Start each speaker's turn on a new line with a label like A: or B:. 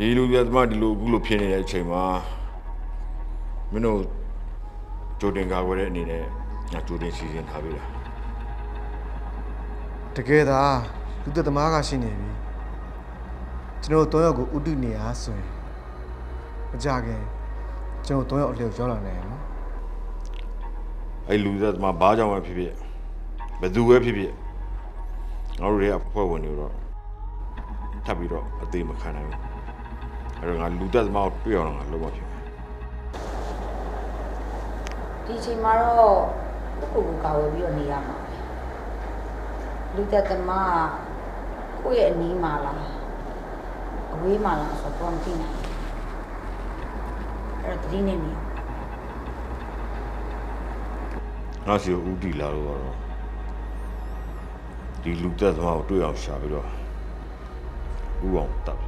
A: ဒီလူပြသမားဒီလိုအခုလိုဖြစ်နေတဲ့အချိန်မှာမင်းတို့ကြိုတင်ကာကွယ်တဲ့အနေနဲ့ငါကြိုတင်စီစဉ်ထားပြီလား
B: တကယ်သာလူသက်သမားကရှိနေပြီကျွန်တော်တို့၃ယောက်ကိုဥတုနေရဆိုရင်မကြခင်ကျွန်တော်၃ယောက်အလျောက်ရောက်လာနိုင်ရနော်
A: အဲ့လူပြသမားဘာကြောင့်ပဲဖြစ်ဖြစ်ဘယ်သူပဲဖြစ်ဖြစ်ငါတို့တွေကအဖွဲ့ဝင်တွေတော့ထပ်ပြီးတော့အသေးမခံနိုင်ဘူး အဲ့တော့ငါလူသက်သမားကိုတွေ့အောင်တော့ငါလုံးဝဖြစ်မယ်
C: ဒီအချိန်မှာတော့ကိုယ့်ကိုယ်ကိုကာဝယ်ပြီးတော့နေရမှာပဲလူသက်သမားကကိုယ့်ရဲ့အနီးမှာလားအဝေးမှာလားဆိုတော့မသိနိုင်ဘူးအဲ့တော့တတိနေနေအောင်
A: ငါစီကိုဦးတီလာလို့တော့ဒီလူသက်သမားကိုတွေ့အောင်ရှာပြီးတော့ဦးအောင်တပ်ပြီ